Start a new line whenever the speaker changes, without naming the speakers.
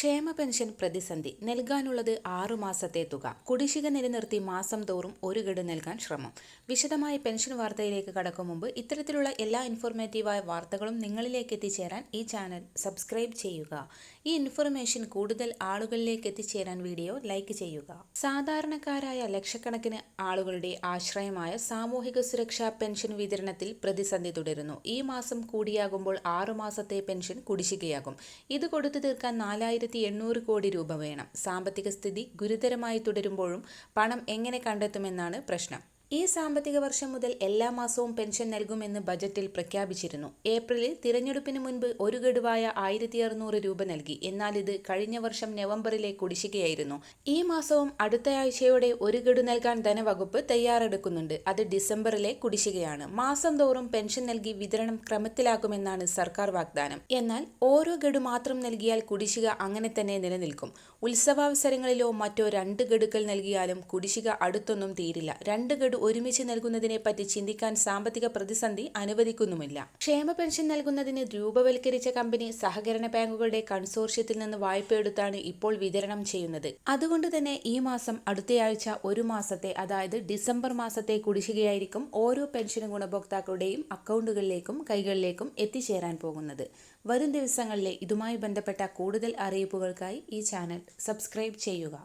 ക്ഷേമ പെൻഷൻ പ്രതിസന്ധി നൽകാനുള്ളത് ആറുമാസത്തെ തുക. കുടിശ്ശിക നിലനിർത്തി മാസം തോറും ഒരു ഗഡു നൽകാൻ ശ്രമം. വിശദമായ പെൻഷൻ വാർത്തയിലേക്ക് കടക്കും മുമ്പ് ഇത്തരത്തിലുള്ള എല്ലാ ഇൻഫോർമേറ്റീവായ വാർത്തകളും നിങ്ങളിലേക്ക് എത്തിച്ചേരാൻ ഈ ചാനൽ സബ്സ്ക്രൈബ് ചെയ്യുക. ഈ ഇൻഫർമേഷൻ കൂടുതൽ ആളുകളിലേക്ക് എത്തിച്ചേരാൻ വീഡിയോ ലൈക്ക് ചെയ്യുക. സാധാരണക്കാരായ ലക്ഷക്കണക്കിന് ആളുകളുടെ ആശ്രയമായ സാമൂഹിക സുരക്ഷാ പെൻഷൻ വിതരണത്തിൽ പ്രതിസന്ധി തുടരുന്നു. ഈ മാസം കൂടിയാകുമ്പോൾ ആറുമാസത്തെ പെൻഷൻ കുടിശ്ശികയാകും. ഇത് കൊടുത്തു തീർക്കാൻ നാലായിരത്തി എണ്ണൂറ് കോടി രൂപ വേണം. സാമ്പത്തിക സ്ഥിതി ഗുരുതരമായി തുടരുമ്പോഴും പണം എങ്ങനെ കണ്ടെത്തുമെന്നാണ് പ്രശ്നം. ഈ സാമ്പത്തിക വർഷം മുതൽ എല്ലാ മാസവും പെൻഷൻ നൽകുമെന്ന് ബജറ്റിൽ പ്രഖ്യാപിച്ചിരുന്നു. ഏപ്രിലിൽ തിരഞ്ഞെടുപ്പിന് മുൻപ് ഒരു ഗഡുവായ ആയിരത്തി അറുന്നൂറ് രൂപ നൽകി. എന്നാൽ ഇത് കഴിഞ്ഞ വർഷം നവംബറിലെ കുടിശ്ശികയായിരുന്നു. ഈ മാസവും അടുത്തയാഴ്ചയോടെ ഒരു ഗഡു നൽകാൻ ധനവകുപ്പ് തയ്യാറെടുക്കുന്നുണ്ട്. അത് ഡിസംബറിലെ കുടിശ്ശികയാണ്. മാസം തോറും പെൻഷൻ നൽകി വിതരണം ക്രമത്തിലാക്കുമെന്നാണ് സർക്കാർ വാഗ്ദാനം. എന്നാൽ ഓരോ ഗഡു മാത്രം നൽകിയാൽ കുടിശ്ശിക അങ്ങനെ തന്നെ നിലനിൽക്കും. ഉത്സവാവസരങ്ങളിലോ മറ്റോ രണ്ട് ഗഡുക്കൾ നൽകിയാലും കുടിശ്ശിക അടുത്തൊന്നും തീരില്ല. രണ്ട് ഗഡു ഒരുമിച്ച് നൽകുന്നതിനെ പറ്റി ചിന്തിക്കാൻ സാമ്പത്തിക പ്രതിസന്ധി അനുവദിക്കുന്നുമില്ല. ക്ഷേമ പെൻഷൻ നൽകുന്നതിന് രൂപവൽക്കരിച്ച കമ്പനി സഹകരണ ബാങ്കുകളുടെ കൺസോർഷ്യത്തിൽ നിന്ന് വായ്പ എടുത്താണ് ഇപ്പോൾ വിതരണം ചെയ്യുന്നത്. അതുകൊണ്ട് തന്നെ ഈ മാസം അടുത്തയാഴ്ച ഒരു മാസത്തെ അതായത് ഡിസംബർ മാസത്തെ കുടിശ്ശികയായിരിക്കും ഓരോ പെൻഷൻ ഗുണഭോക്താക്കളുടെയും അക്കൗണ്ടുകളിലേക്കും കൈകളിലേക്കും എത്തിച്ചേരാൻ പോകുന്നത്. വരും ദിവസങ്ങളിലെ ഇതുമായി ബന്ധപ്പെട്ട കൂടുതൽ അറിയിപ്പുകൾക്കായി ഈ ചാനൽ സബ്സ്ക്രൈബ് ചെയ്യുക.